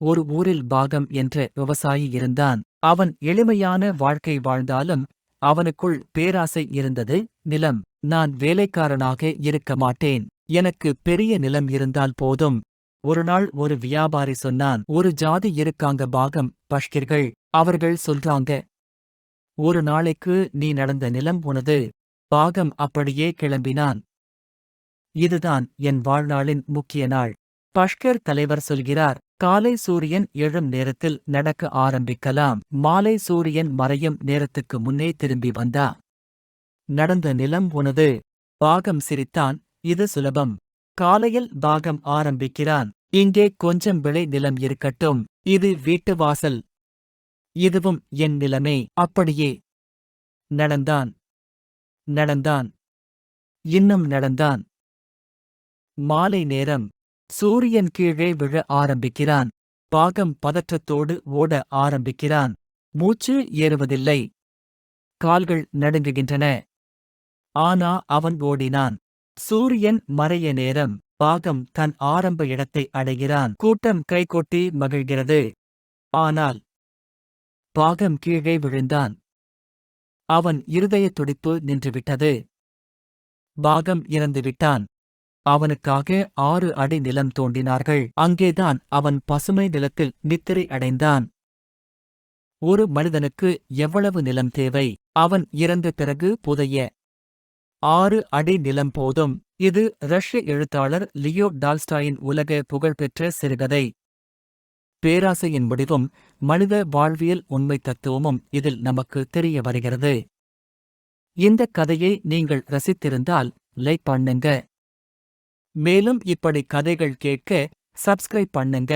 ஒரு ஊரில் பாகம் என்ற விவசாயி இருந்தான். அவன் எளிமையான வாழ்க்கை வாழ்ந்தாலும் அவனுக்குள் பேராசை இருந்தது. நிலம் நான் வேலைக்காரனாக இருக்க மாட்டேன். எனக்கு பெரிய நிலம் இருந்தால் போதும் ஒருநாள் ஒரு வியாபாரி சொன்னான். ஒரு ஜாதி இருக்காங்க பாகம் பஷ்கிர்கள். அவர்கள் சொல்றாங்க ஒரு நாளைக்கு நீ நடந்த நிலம் உனது பாகம் அப்படியே கிளம்பினான். இதுதான் என் வாழ்நாளின் முக்கிய நாள். பஷ்கர் தலைவர் சொல்கிறார் காலை சூரியன் எழும் நேரத்தில் நடக்க ஆரம்பிக்கலாம். மாலை சூரியன் மறையும் நேரத்துக்கு முன்னே திரும்பி வந்தா. நடந்த நிலம் உனது. பாகம் சிரித்தான். இது சுலபம். காலையில் பாகம் ஆரம்பிக்கிறான். இங்கே கொஞ்சம் விளை நிலம் இருக்கட்டும். இது வீட்டு வாசல். இதுவும் என் நிலமே. அப்படியே. நடந்தான். நடந்தான். இன்னும் நடந்தான். மாலை நேரம். சூரியன் கீழே விழ ஆரம்பிக்கிறான். பாகம் பதற்றத்தோடு ஓட ஆரம்பிக்கிறான். மூச்சு ஏறுவதில்லை. கால்கள் நடுங்குகின்றன. ஆனா அவன் ஓடினான். சூரியன் மறைய நேரம் பாகம் தன் ஆரம்ப இடத்தை அடைகிறான். கூட்டம் கைகொட்டி மகிழ்கிறது. ஆனால் பாகம் கீழே விழுந்தான். அவன் இருதய துடிப்பு நின்றுவிட்டது. பாகம் இறந்துவிட்டான். அவனுக்காக ஆறு அடி நிலம் தோண்டினார்கள். அங்கேதான் அவன் பசுமை நிலத்தில் நித்திரை அடைந்தான். ஒரு மனிதனுக்கு எவ்வளவு நிலம் தேவை? அவன் இறந்த பிறகு புதைய ஆறு அடி நிலம் போதும். இது ரஷ்ய எழுத்தாளர் லியோ டால்ஸ்டாயின் உலக புகழ்பெற்ற சிறுகதை. பேராசையின் முடிவும் மனித வாழ்வியல் உண்மை தத்துவமும் இதில் நமக்கு தெரிய வருகிறது. இந்த கதையை நீங்கள் ரசித்திருந்தால் லைக் பண்ணுங்க. மேலும் இப்படி கதைகள் கேட்க சப்ஸ்கிரைப் பண்ணுங்க.